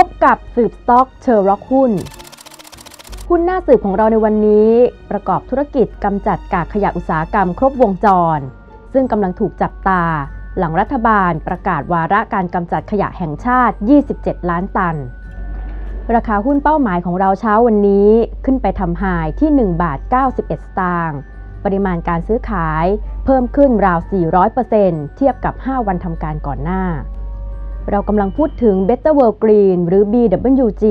พบกับสืบสต็อกเชอร์ร็อกหุ้น หุ้นหน้าสืบของเราในวันนี้ ประกอบธุรกิจกำจัดกากขยะอุตสาหกรรมครบวงจร ซึ่งกำลังถูกจับตา หลังรัฐบาลประกาศวาระการกำจัดขยะแห่งชาติ 27 ล้านตัน ราคาหุ้นเป้าหมายของเราเช้าวันนี้ขึ้นไปทำไฮที่ 1 บาท 91 สตางค์ปริมาณการซื้อขายเพิ่มขึ้นราว 400%เทียบกับ 5 วันทำการก่อนหน้า เรากำลังพูดถึง Better World Green หรือ BWG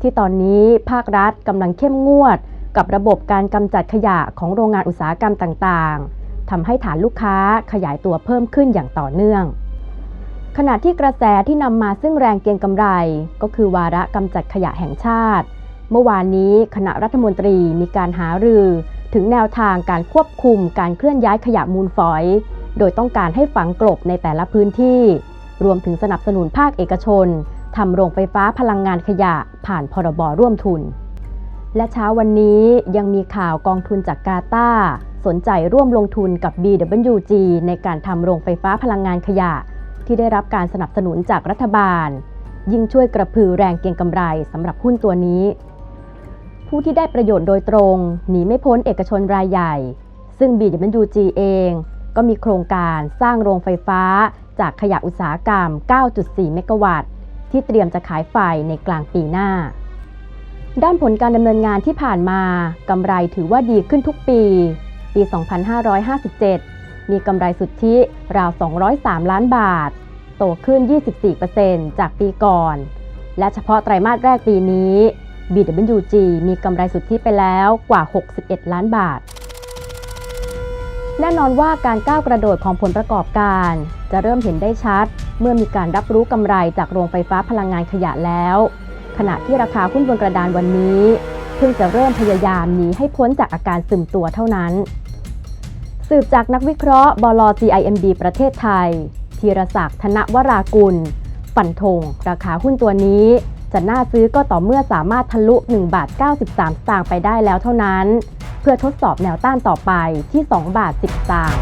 ที่ตอนนี้ภาครัฐกำลังเข้มงวด กับระบบการกำจัดขยะของโรงงานอุตสาหกรรมต่างๆทำให้ฐานลูกค้าขยายตัวเพิ่มขึ้นอย่างต่อเนื่อง ขณะที่กระแสที่นำมาซึ่งแรงเก็งกำไร ก็คือวาระกำจัดขยะแห่งชาติ เมื่อวานนี้คณะรัฐมนตรีมีการหารือถึงแนวทางการควบคุมการเคลื่อนย้ายขยะมูลฝอย โดยต้องการให้ฝังกลบในแต่ละพื้นที่ รวมถึงสนับสนุนภาคเอกชนทำโรงไฟฟ้าพลังงานขยะผ่านพรบร่วมทุน และเช้าวันนี้ยังมีข่าวกองทุนจากกาตาสนใจร่วมลงทุนกับ BWG ในการทำโรงไฟฟ้าพลังงานขยะ ที่ได้รับการสนับสนุนจากรัฐบาล ยิ่งช่วยกระพือแรงเก็งกำไรสำหรับหุ้นตัวนี้ ผู้ที่ได้ประโยชน์โดยตรงหนีไม่พ้นเอกชนรายใหญ่ ซึ่ง BWG เองก็มีโครงการสร้างโรงไฟฟ้า จากขยะอุตสาหกรรม 9.4 เมกะวัตต์ ที่เตรียมจะขายไฟในกลางปีหน้า ด้านผลการดำเนินงานที่ผ่านมากำไรถือว่าดีขึ้นทุกปี ปี 2557 มีกำไรสุทธิราว 203 ล้านบาท โตขึ้น 24%จากปีก่อน และเฉพาะไตรมาสแรกปีนี้ BWG มีกำไรสุทธิไปแล้วกว่า 61 ล้านบาท แน่นอนว่าการก้าวกระโดดของผลประกอบการ จะเริ่มเห็นได้ชัด เมื่อมีการรับรู้กำไรจากโรงไฟฟ้าพลังงานขยะแล้ว ขณะที่ราคาหุ้นบนกระดานวันนี้ เพิ่งจะเริ่มพยายามหนีให้พ้นจากอาการซึมตัวเท่านั้น สืบจากนักวิเคราะห์บล GIMD ประเทศไทยธีรศักดิ์ธนวรากุล ฝันธงราคาหุ้นตัวนี้ จะน่าซื้อก็ต่อเมื่อสามารถทะลุ 1 บาท 93 สตางค์ไปได้แล้วเท่านั้น เพื่อทดสอบแนวต้านต่อไปที่ 2 บาท 10 สตางค์